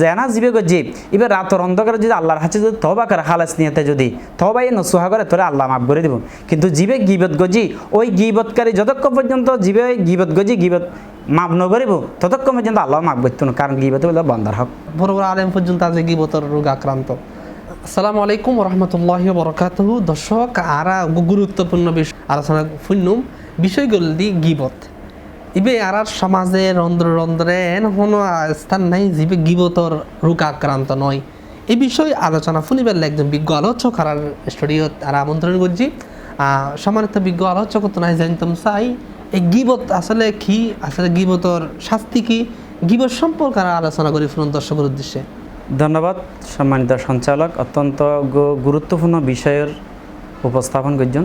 জেনা জীবে গজি এবার রাতর অন্ধকারে যদি আল্লাহর হাতে যদি তবা করে হালাস নিয়েতে যদি তবাই নসুহা করে, তোরে আল্লাহ মাফ করে দিব। কিন্তু জীবে গিবত গজি ওই গিবতকারী যতক্ষণ পর্যন্ত জীবে গিবত গজি গিবত মাফ নগরিব ততক্ষণ পর্যন্ত আল্লাহ মাফ করতো না, কারণ গিবত বলে বন্দার হক। বড় বড় আলেম পর্যন্ত আজ গিবতর রোগ আক্রান্ত। আসসালামু আলাইকুম রহমতুল্লাহ বরকাতহু দর্শক, আরা গুরুত্বপূর্ণ বিষয় আলোচনা ফুন্নুম বিষয়গুলো গিবত। ইবে আর সমাজে রন্ধ্র রন্ধ্রে কোনো স্থান নাই যিবে গিবতর রোগ আক্রান্ত নয়। এই বিষয়ে আলোচনা ফুনিবার একজন বিজ্ঞ আলোচক আর স্টুডিও আর আমন্ত্রণ করছি। সম্মানিত বিজ্ঞ আলোচক তো নাই জানতাম চাই, এই গিবত আসলে কি? আসলে গিবতর শাস্তি কি? গিবত সম্পর্কে আর আলোচনা করি ফুরন দর্শকের উদ্দেশ্যে। ধন্যবাদ, সম্মানিত সঞ্চালক। অত্যন্ত গুরুত্বপূর্ণ বিষয়ের উপস্থাপন করছেন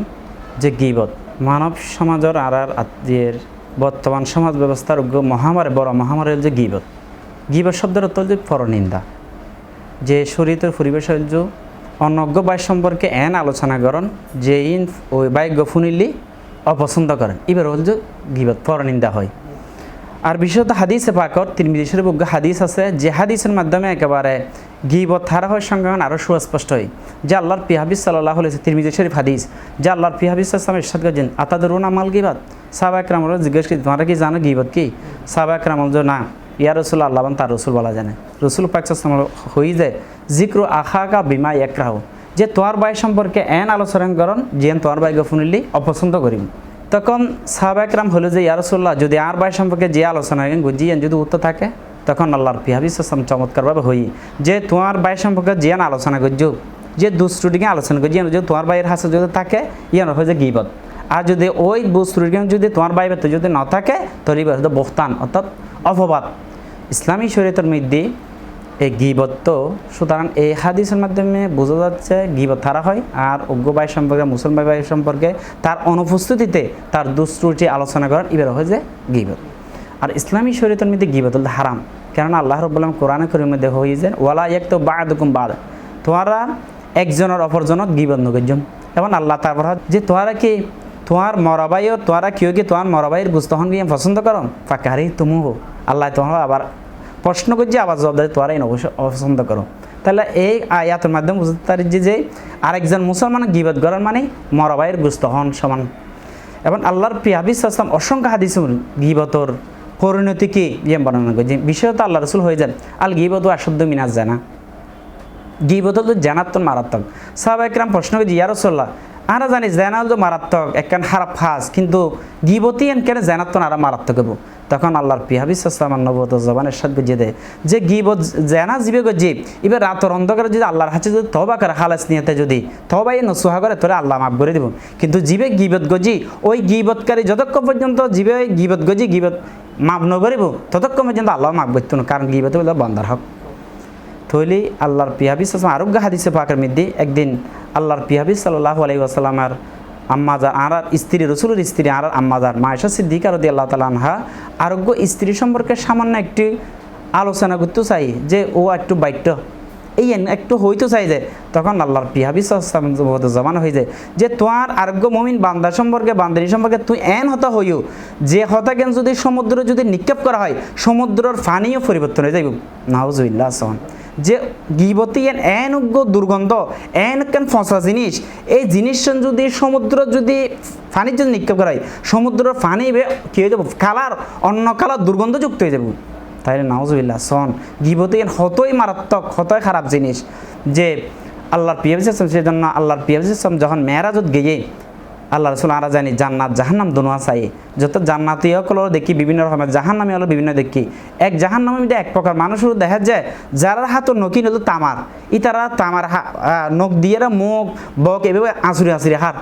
যে গিবত। মানব সমাজের আর আর আত্মীয়ের বর্তমান সমাজ ব্যবস্থার মহামারী, বড় মহামারীর যে গিবত। গিবত শব্দের অর্থ যে পরনিন্দা। যে শরীরের পরিবেশের যে অনজ্ঞ বাই সম্পর্কে এন আলোচনা করেন, যে ইন ওই বাইক ফুনিলি অপছন্দ করেন। এবার হল যে গিবত, পরনিন্দা হয়। আর বিশেষত হাদিসে পাকর তিরমিজি শরীফ হাদিস আছে যে হাদিসের মাধ্যমে একেবারে গিবত হয় সংজ্ঞান আরও সুস্পষ্ট হয়। যে আল্লাহর পিহাবিজ সাল্লাহ হলেছে তিরমিজি শরীফ হাদিস, যে আল্লাহর পিহাবিজ আসলাম ইরশাদ করছেন, আতাদরুন আমাল গিবাত? সাহবা একরামল জিজ্ঞেস করি তোমরা কি জানো গিবত কি? সাহবা একরামল যে না। ইয়া রসুল আল্লাহ তার রসুল বলা জানে। রসুল পাকসাম হই যে জিক্রু আখা বিমা একরাহ যে তোমার বাই সম্পর্কে এন আলোচনা করন, যে তোমার বাই গফুনিলি অপছন্দ করিম। তখন সাহাবাকরাম হলো যে ইয়ারসুল্লাহ যদি আর ভাই সম্পর্কে যে আলোচনা গুজিয়েন যদি উত্তর থাকে, তখন আল্লাহর পিহাবিস আসলাম চমৎকারভাবে হই। যে তোমার ভাই সম্পর্কে জিয়ান আলোচনা করছ, যে দুষ্টুটিকে আলোচনা করছি যদি তোমার ভাইয়ের হাসে যদি থাকে ইয়ান হয় যে গিবত। আর যদি ওই দুষ্টুটিকে যদি তোমার ভাই যদি না থাকে তৈরি হয়তো বহতান, অর্থাৎ অপবাদ। ইসলামী শরীয়তের মধ্যে এই গিবত। সুতরাং এই হাদিসের মাধ্যমে বোঝা যাচ্ছে গিবত হারা হয় আর অজ্ঞ ভাই সম্পর্কে, মুসলমান ভাই সম্পর্কে তার অনুপস্থিতিতে তার দুশ্রুটি আলোচনা করার এবার হয় যে গিবত। আর ইসলামী শরীয়তের মধ্যে গিবত হারাম, কেননা আল্লাহ রব্লাম কোরআনে করির মধ্যে হয়ে যে ওয়ালা এক তো বাদুকুম বাদ। তোমারা একজনের অপরজনক গিবত নগজন এবং আল্লাহ তারপর যে তোমরা কি তোমার মরাবাইও তোমরা কেউ কি তোমার মরাবাইয়ের গুস্তহন গিয়ে পছন্দ করো ফাঁকারি তুমু আল্লাহ তোমার আবার প্রশ্ন করছি, আবার জবাব দেয় তোরা এই অবশ্য অপছন্দ করো। তাহলে এই আয়াতের মাধ্যমে বুঝতে পারি যে যে আরেকজন মুসলমান গিবত করার মানে মরাবাইয়ের গুস্ত হন সমান। এবং আল্লাহর পিয়াবিস আসলাম অসংখ্য হাদিস গিবতর পরিণতি কি ইয়ে বর্ণনা করছে। বিষয়ত আল্লাহ রসুল হয়ে যান। আল গিবত আশুদ্ধ মিনাজ জানা। গিবত হল জানাত্তন মারাত্মক। সাহাবা প্রশ্ন করছি ইয়ারসল্লাহ আরা জানি জেনাল তো মারাত্মক, একখান খারাপ ফাঁস কিন্তু গিবতী এন কেন জেনাত্তন আরা মারাত্মক হব তখন আল্লাহর পিহাবিস আসলাম নবত জবানের সাথে বুঝিয়ে দেয়। যে গিবত, জেনা জীবে গজি এবার রাতর অন্ধকারে যদি আল্লাহর হাতে যদি তবা করে হালাস নিয়েতে যদি তবাই নসুহা করে তোরে আল্লাহ মাফ করে দিব। কিন্তু জীবে গিবত গজি ওই গিবতকারী যতক্ষণ পর্যন্ত জীবে গিবত গজি গিবত মাফ নগরিব ততক্ষণ পর্যন্ত আল্লাহ মাফ করতো কারণ গিবত বলে বন্দার হক। থইলি আল্লাহর পিহাবিস আসলাম আরোগ্য হাদিসে পাকের মধ্যে একদিন আল্লাহর পিহাবিস সাল্লাহ আলাই আসাল্লামার আম্মাজার আর স্ত্রী, রসুলের স্ত্রী আর আম্মাজার মায়েশা সিদ্দিকা রদি আল্লাহ তালা আনহা, আরোগ্য স্ত্রী সম্পর্কে সামান্য একটি আলোচনা করতে চাই যে ও একটু বাইট্য। এই একটু হইতে চাই যে তখন আল্লাহর পিহাবিস জমান হয়ে যায় যে তোমার আরোগ্য মমিন বান্দা সম্পর্কে, বান্দারি সম্পর্কে তুই এন হতা হইও যে হতাকেন যদি সমুদ্র যদি নিক্ষেপ করা হয়, সমুদ্রের ফানিও পরিবর্তন হয়ে যাইব। নাউজুবিল্লাহ আসমান যে গিবতী এন এন উগ্র দুর্গন্ধ, এন কেন ফসা জিনিস? এই জিনিস যদি সমুদ্র যদি ফানির যদি নিক্ষেপ করা হয়, সমুদ্রের ফানি কি হয়ে যাব? কালার, অন্য কালার দুর্গন্ধযুক্ত হয়ে যাব। তাইলে নাউজুবিল্লাহ সন গিবতী এন হতই মারাত্মক, হতই খারাপ জিনিস যে আল্লাহর পিয়াবিসাম সেজন্য আল্লাহর পিয়াবিসাম যখন মেয়েরাজত গিয়ে আল্লাহ রসুল আরা জানি জান্নাত, জাহান্নাম দুনুয়া চাই যত জান্নাতি সকল দেখি বিভিন্ন রকমের জাহান্নামি হলো, বিভিন্ন দেখি। এক জাহান্নামের মধ্যে এক প্রকার মানুষের দেখা যায় যারা হাতর নকিন হলো তামার। ইতারা তামার নখ দিয়ে মুখ, বক এভাবে আঁচুরি আঁচুরি হাত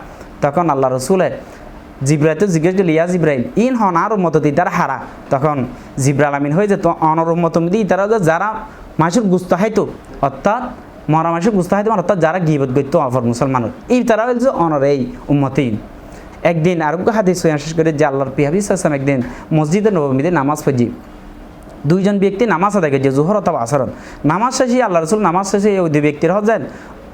তখন আল্লাহ রসুলে জিব্রাইল তো জিজ্ঞেস করল, ইয়া জিব্রাইল, ইন হন আর মতো তারা হারা? তখন জিব্রাইল আমিন হয়ে যেত অনর মত মিদি তারা যারা মানুষের গুস্ত হাইতো অর্থাৎ মরা মানুষের মুস্তাহিদ মান অর্থাৎ যারা গিবত গত্য অফর মুসলমান এই তারা হচ্ছে অনর এই উম্মতিন। একদিন আরোগ্য হাদিস শেষ করে যে আল্লাহর পিহাবিস একদিন মসজিদে নবমীদের নামাজ ফজি দুইজন ব্যক্তি নামাজ আদায় করছে জোহর অথবা আসরণ নামাজ শেষে আল্লাহ রসুল নামাজ শেষে ওই দুই ব্যক্তির হজ যান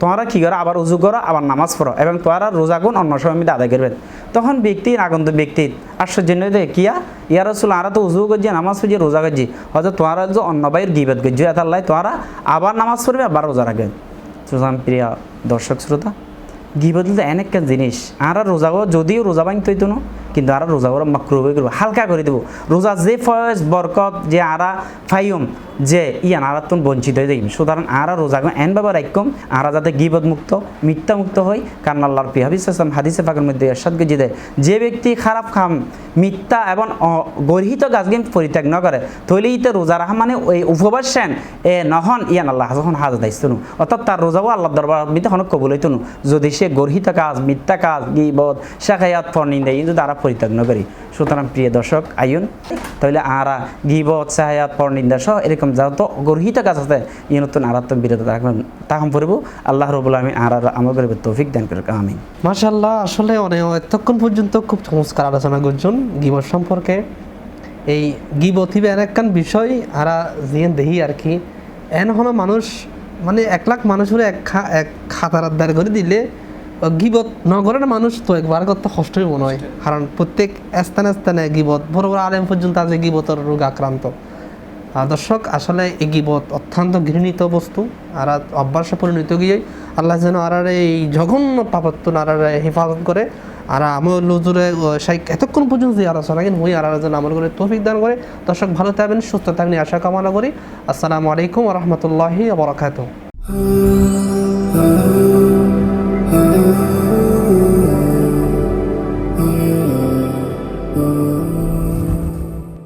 তোমরা কি করো? আবার উজু করো, আবার নামাজ পড়ো এবং তোমরা রোজা গুণ অন্য সময় মধ্যে আদায় করবে। তখন ব্যক্তি আগন্ত ব্যক্তি, আশ্চর্য কিয়া ইয়ার রসুল, আরা তো উজু করছি, নামাজ পড়ছি, রোজা করছি। হয়তো তোমরা যে অন্য বাইর গিবত করছি এতাল্লাই তোমরা আবার নামাজ পড়বে, আবার রোজা রাখবে। সুতরাং প্রিয় দর্শক, শ্রোতা, গিবত তো এন জিনিস। আর রোজাগো যদিও রোজা বাঁধতে হইতো না কিন্তু আর রোজাগো মাকরু হয়ে করব হালকা করে দেবো। রোজা যে ফয়েজ, বরকত, যে আরা ফাইম যে ইয়ান, আর তুমি বঞ্চিত হয়ে যাইম সুতরাং আর রোজাগো এন বাবা রাখম আর যাতে গিবত মুক্ত মিথ্যা মুক্ত হয়। কারণ আল্লাহর পি হাবিস আসলাম হাদিসে ফাঁকের মধ্যে এরশাদ গেজি দেয়, যে ব্যক্তি খারাপ খাম, মিথ্যা এবং গর্হিত গাছগিন পরিত্যাগ ন করে তৈলে ইতে রোজা রাখা মানে ওই উপবাস সেন, এ নহন ইয়ান আল্লাহ, যখন হাজ দায়িত্ব নু অর্থাৎ তার রোজাও আল্লাহ দরবার মিথ্যা হন, কবুল হইতো নু যদি সে গর্হিত কাজ, মিথ্যা কাজ গিবদ শাখায়াত, ফর্নিন্দা, এই যদি আরা পরিত্যাগ ন করি। সুতরাং প্রিয় দর্শক আইন তাহলে আরা গিবত সাহায়াত পরনিন্দা সহ এরকম যত গর্হিত কাজ আছে ই নতুন আরাত্ম বিরত রাখবেন তাহম পড়ব আল্লাহ রবুল্লা আমি আর আমার করে তৌফিক দান করে আমিন। মাশাল্লাহ আসলে অনেক এতক্ষণ পর্যন্ত খুব চমৎকার আলোচনা করছেন গিবত সম্পর্কে। এই গিবত হিবে এন একখান বিষয়, আরা জিয়ে দেহি আর কি। এন হলো মানুষ মানে এক লাখ মানুষের এক খাতার আদার করে দিলে গিবত নগরের মানুষ তো একবার করতে কষ্টই মনে হয়। কারণ প্রত্যেক স্থানে স্থানে গিবত, বড় বড় আলেম পর্যন্ত আছে গিবতর রোগ আক্রান্ত। দর্শক, আসলে এই গিবত অত্যন্ত ঘৃণিত বস্তু। আর অভ্যাসে পরিণত গিয়ে আল্লাহ যেন আর এই জঘন্য পাপত্ব আর হেফাজত করে। আর আমার লজুরে সেই এতক্ষণ পর্যন্ত যে আলোচনা কিন্তু ওই আর যেন আমার করে তৌফিক দান করে। দর্শক, ভালো থাকবেন, সুস্থ থাকবেন, আশা কামনা করি। আসসালামু আলাইকুম রহমতুল্লাহি বরকাত